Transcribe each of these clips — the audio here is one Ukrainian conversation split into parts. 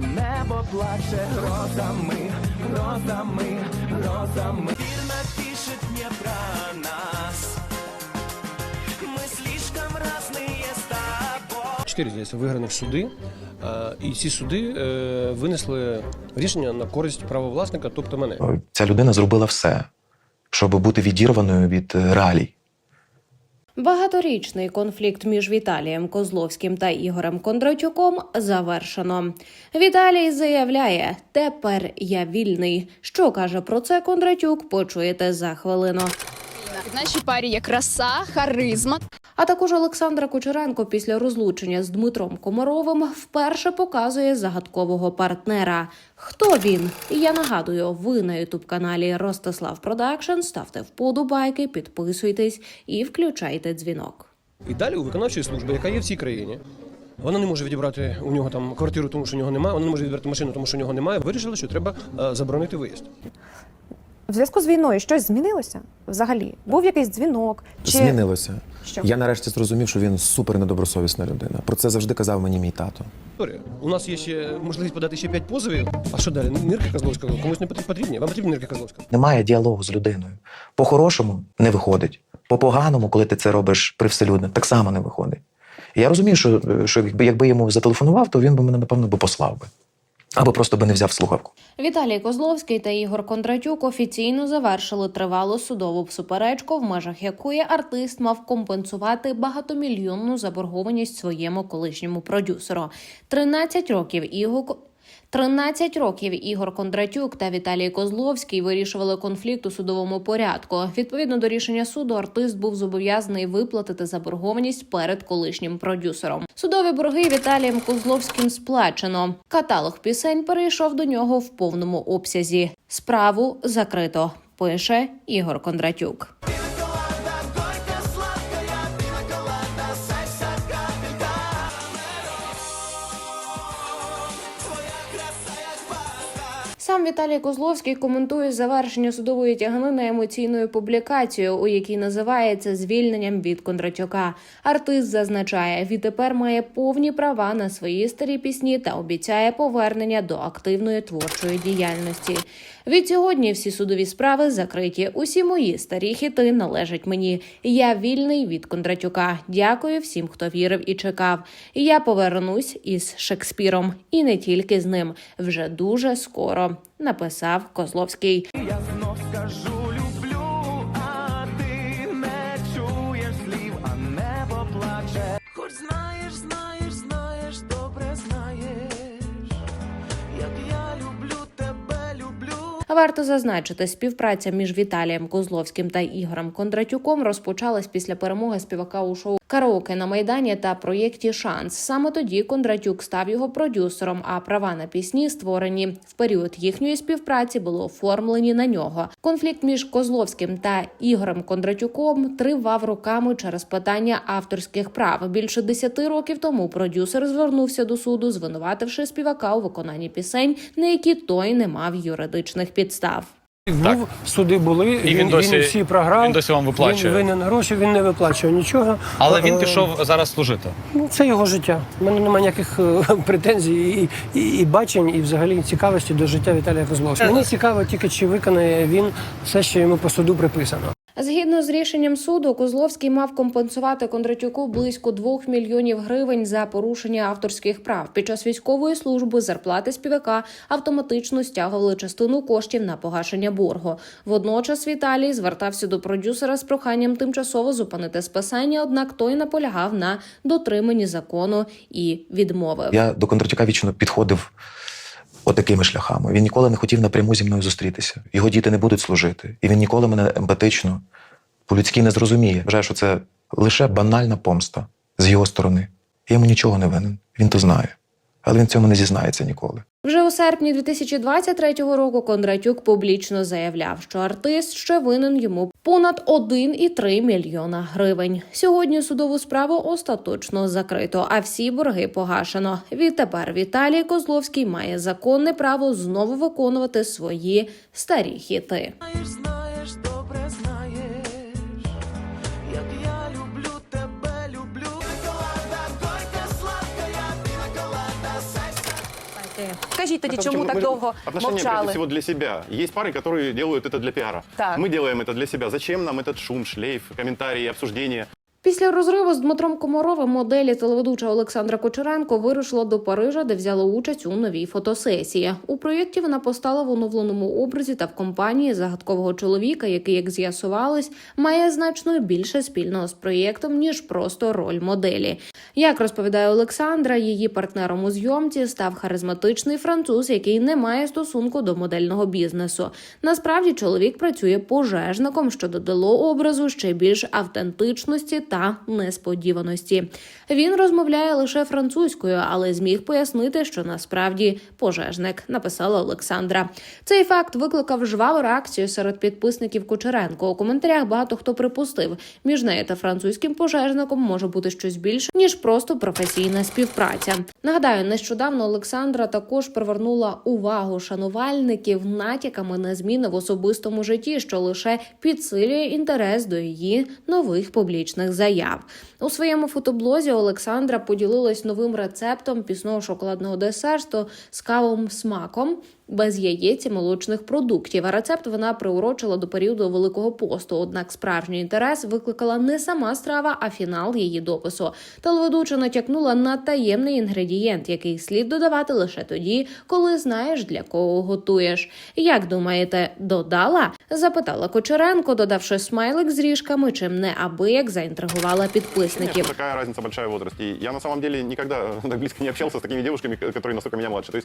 Небо плаче грозами, грозами, грозами. Мир напишет мне про нас. Мы слишком разные с тобой. Чотири здається, виграних суди, е, і ці суди е, винесли рішення на користь правовласника, тобто мене. Ця людина зробила все, щоб бути відірваною від реалій. Багаторічний конфлікт між Віталієм Козловським та Ігорем Кондратюком завершено. Віталій заявляє: тепер я вільний. Що каже про це Кондратюк? Почуєте за хвилину. В нашій парі є краса, харизма. А також Олександра Кучеренко після розлучення з Дмитром Комаровим вперше показує загадкового партнера. Хто він? Я нагадую, ви на ютуб каналі Ростислав Продакшн. Ставте вподобайки, підписуйтесь і включайте дзвінок. І далі у виконавчої служби, яка є в цій країні. Вона не може відібрати у нього там квартиру, тому що у нього немає. Вона не може відібрати машину, тому що у нього немає. Вирішили, що треба е, заборонити виїзд. В зв'язку з війною щось змінилося взагалі? Був якийсь дзвінок? Чи Змінилося. Що? Я нарешті зрозумів, що він супер недобросовісна людина. Про це завжди казав мені мій тато. У нас є ще можливість подати ще п'ять позовів. А що далі? Нирки Козловського комусь не потрібні? Вам потрібні нирки Козловського? Немає діалогу з людиною. По-хорошому не виходить. По-поганому, коли ти це робиш привселюдно, так само не виходить. Я розумію, що, що якби, якби йому зателефонував, то він би мене, напевно, би послав би. Або просто би не взяв слухавку. Віталій Козловський та Ігор Кондратюк офіційно завершили тривалу судову суперечку, в межах якої артист мав компенсувати багатомільйонну заборгованість своєму колишньому продюсеру. 13 років Ігор 13 років Ігор Кондратюк та Віталій Козловський вирішували конфлікт у судовому порядку. Відповідно до рішення суду, артист був зобов'язаний виплатити заборгованість перед колишнім продюсером. Судові борги Віталієм Козловським сплачено. Каталог пісень перейшов до нього в повному обсязі. Справу закрито. Пише Ігор Кондратюк. Сам Віталій Козловський коментує завершення судової тяганини емоційною публікацією, у якій називається звільненням від Кондратюка. Артист зазначає, відтепер має повні права на свої старі пісні та обіцяє повернення до активної творчої діяльності. Відсьогодні всі судові справи закриті. Усі мої старі хіти належать мені. Я вільний від Кондратюка. Дякую всім, хто вірив і чекав. Я повернусь із Шекспіром, і не тільки з ним. Вже дуже скоро написав Козловський. Я знов скажу Варто зазначити, співпраця між Віталієм Козловським та Ігорем Кондратюком розпочалась після перемоги співака у шоу Караоке на майдані та проєкті Шанс. Саме тоді Кондратюк став його продюсером, а права на пісні створені в період їхньої співпраці були оформлені на нього. Конфлікт між Козловським та Ігорем Кондратюком тривав роками через питання авторських прав. Більше десяти років тому продюсер звернувся до суду, звинувативши співака у виконанні пісень, на які той не мав юридичних підстав. Був, суди були, І він досі- всі програв. він досі вам виплачує? Він винен гроші, він не виплачує нічого. Але він Е, пішов зараз служити. Ну, це його життя. У мене немає ніяких е, претензій і, і, і бачень, і взагалі цікавості до життя Віталія Козловського. Мені цікаво тільки, чи виконає він все, що йому по суду приписано. Згідно з рішенням суду, Козловський мав компенсувати Кондратюку близько 2 мільйонів гривень за порушення авторських прав. Під час військової служби зарплати співака автоматично стягували частину коштів на погашення боргу. Водночас Віталій звертався до продюсера з проханням тимчасово зупинити списання, однак той наполягав на дотриманні закону і відмовив. Я до Кондратюка вічно підходив отакими шляхами. Він ніколи не хотів напряму зі мною зустрітися. Його діти не будуть служити. І він ніколи мене емпатично, по-людськи не зрозуміє. Вважаю, що це лише банальна помста з його сторони. Я йому нічого не винен. Він то знає. Але він цьому не зізнається ніколи. Вже у серпні 2023 року Кондратюк публічно заявляв, що артист ще винен йому понад 1,3 мільйона гривень. Сьогодні судову справу остаточно закрито, а всі борги погашено. Відтепер Віталій Козловський має законне право знову виконувати свої старі хіти. Знаєш, знаєш, люблю. Пінаколада, горька, сладкая, пінаколада, секс. Скажіть тоді, Так, чому почему? так Мы же- довго Отношения прежде мовчали? всего для себя. Есть пары, которые делают это для пиара. Так. Мы делаем это для себя. Зачем нам этот шум, шлейф, комментарии, обсуждения? Після розриву з Дмитром Комаровим моделі телеведуча Олександра Кочеренко вирушила до Парижа, де взяла участь у новій фотосесії. У проєкті вона постала в оновленому образі та в компанії загадкового чоловіка, який, як з'ясувалось, має значно більше спільного з проєктом ніж просто роль моделі. Як розповідає Олександра, її партнером у зйомці став харизматичний француз, який не має стосунку до модельного бізнесу. Насправді чоловік працює пожежником, що додало образу ще більш автентичності несподіваності. Він розмовляє лише французькою, але зміг пояснити, що насправді пожежник, написала Олександра. Цей факт викликав жваву реакцію серед підписників Кучеренко. У коментарях багато хто припустив, між нею та французьким пожежником може бути щось більше ніж просто професійна співпраця. Нагадаю, нещодавно Олександра також привернула увагу шанувальників натяками на зміни в особистому житті, що лише підсилює інтерес до її нових публічних заяв. У своєму фотоблозі Олександра поділилась новим рецептом пісного шоколадного десерту з кавовим смаком. Без яєць і молочних продуктів. А рецепт вона приурочила до періоду Великого посту. Однак справжній інтерес викликала не сама страва, а фінал її допису. Телеведуча натякнула на таємний інгредієнт, який слід додавати лише тоді, коли знаєш для кого готуєш. Як думаєте, додала? запитала Кочеренко, додавши смайлик з ріжками, чим неабияк заінтригувала підписників. такая разница большая в возрасте. И я на самом деле никогда так близко не общался с такими девушками, которые настолько меня младше. То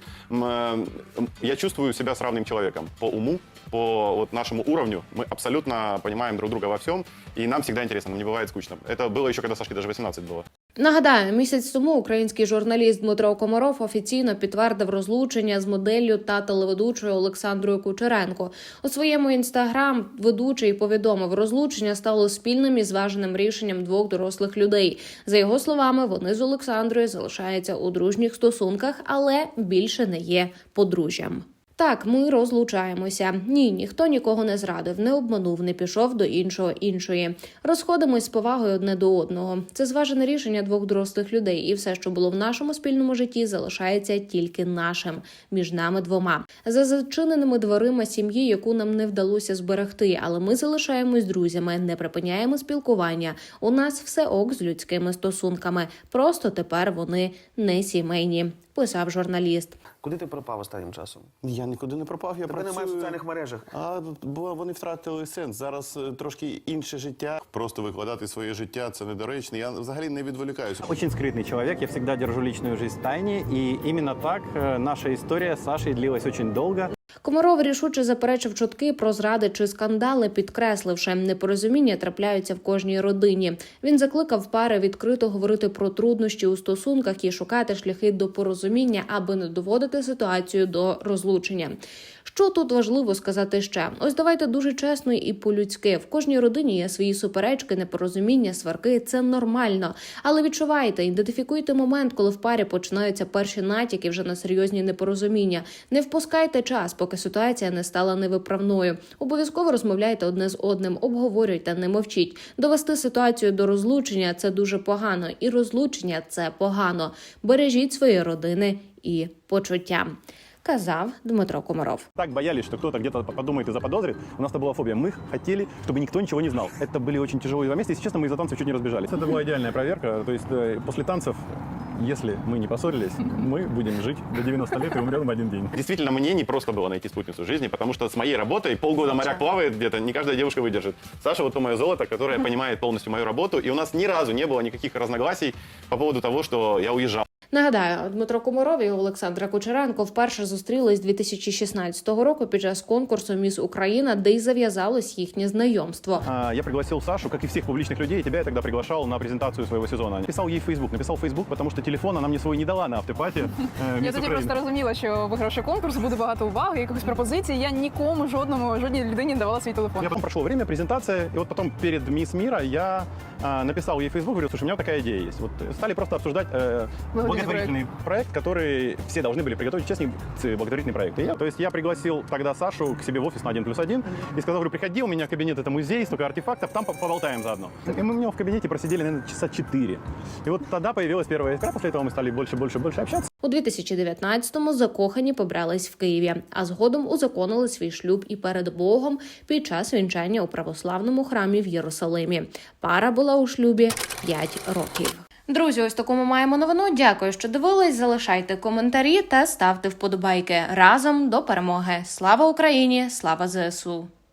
я чувствую себя с равным человеком по уму, по вот нашему уровню. Мы абсолютно понимаем друг друга во всем, и нам всегда интересно, нам не бывает скучно. Это было еще, когда Сашке даже 18 было. Нагадаю, місяць тому український журналіст Дмитро Комаров офіційно підтвердив розлучення з моделлю та телеведучою Олександрою Кучеренко. У своєму інстаграм ведучий повідомив, розлучення стало спільним і зваженим рішенням двох дорослих людей. За його словами, вони з Олександрою залишаються у дружніх стосунках, але більше не є подружжям. Так, ми розлучаємося. Ні, ніхто нікого не зрадив, не обманув, не пішов до іншого іншої. Розходимось з повагою одне до одного. Це зважене рішення двох дорослих людей, і все, що було в нашому спільному житті, залишається тільки нашим між нами двома. За зачиненими дверима сім'ї, яку нам не вдалося зберегти, але ми залишаємось друзями, не припиняємо спілкування. У нас все ок з людськими стосунками. Просто тепер вони не сімейні. Писав журналіст. Куди ти пропав останнім часом? Я нікуди не пропав. Я Тебе працюю. немає в соціальних мережах. А бо вони втратили сенс. Зараз е, трошки інше життя. Просто викладати своє життя це недоречно. Я взагалі не відволікаюся. Очень скрытный человек, я всегда держу личную жизнь в тайне, и именно так э, наша история с Сашей длилась очень долго. Комаров рішуче заперечив чутки про зради чи скандали, підкресливши, непорозуміння трапляються в кожній родині. Він закликав пари відкрито говорити про труднощі у стосунках і шукати шляхи до порозуміння, аби не доводити ситуацію до розлучення. Що тут важливо сказати ще? Ось давайте дуже чесно і по-людськи. В кожній родині є свої суперечки, непорозуміння, сварки. Це нормально. Але відчувайте, ідентифікуйте момент, коли в парі починаються перші натяки вже на серйозні непорозуміння. Не впускайте час, поки ситуація не стала невиправною. Обов'язково розмовляйте одне з одним, обговорюйте, не мовчіть. Довести ситуацію до розлучення це дуже погано, і розлучення це погано. Бережіть свої родини і почуття. Казав Дмитро Комаров. Так боялись, что кто-то где-то подумает и заподозрит. У нас это была фобия. Мы хотели, чтобы никто ничего не знал. Это были очень тяжелые два месяца. Если честно, мы из-за танцев чуть не разбежались. Это была идеальная проверка. То есть э, после танцев, если мы не поссорились, мы будем жить до 90 лет и умрем в один день. Действительно, мне не просто было найти спутницу жизни, потому что с моей работой полгода моряк плавает где-то, не каждая девушка выдержит. Саша вот то мое золото, которое понимает полностью мою работу, и у нас ни разу не было никаких разногласий по поводу того, что я уезжал. Нагадаю, Дмитро Комаров і Олександра Кучеренко вперше зустрілись 2016 року під час конкурсу Міс Україна, де й зав'язалось їхнє знайомство. А, Я пригласил Сашу, как и всех публичных людей, тебя я тогда приглашал на презентацию своего сезона. Написал ей в Facebook, написал в Facebook, потому что телефон она мне свой не дала на автопате. э, Я тоді просто розуміла, що вигравши конкурс, буде багато уваги, якихось пропозицій. Я нікому, жодному, жодній людині не давала свій телефон. Я потом прошло время, презентация, и вот потом перед Мисс Мира я а, написал ей в Facebook, говорю, слушай, у меня вот такая идея есть. Вот стали просто обсуждать э, благотворительный проект, который все должны были приготовить честный благотворительный проект. И я, то есть я пригласил тогда Сашу к себе в офис на 1 плюс 1 и сказал, говорю, приходи, у меня кабинет, это музей, столько артефактов, там по- поболтаем заодно. И мы у него в кабинете просидели, наверное, часа 4. И вот тогда появилась первая искра, после этого мы стали больше, больше, больше общаться. У 2019-му закохані побрались в Києві, а згодом узаконили свій шлюб і перед Богом під час вінчання у православному храмі в Єрусалимі. Пара була у шлюбі 5 років. Друзі, ось таку ми маємо новину. Дякую, що дивились. Залишайте коментарі та ставте вподобайки разом до перемоги. Слава Україні! Слава ЗСУ!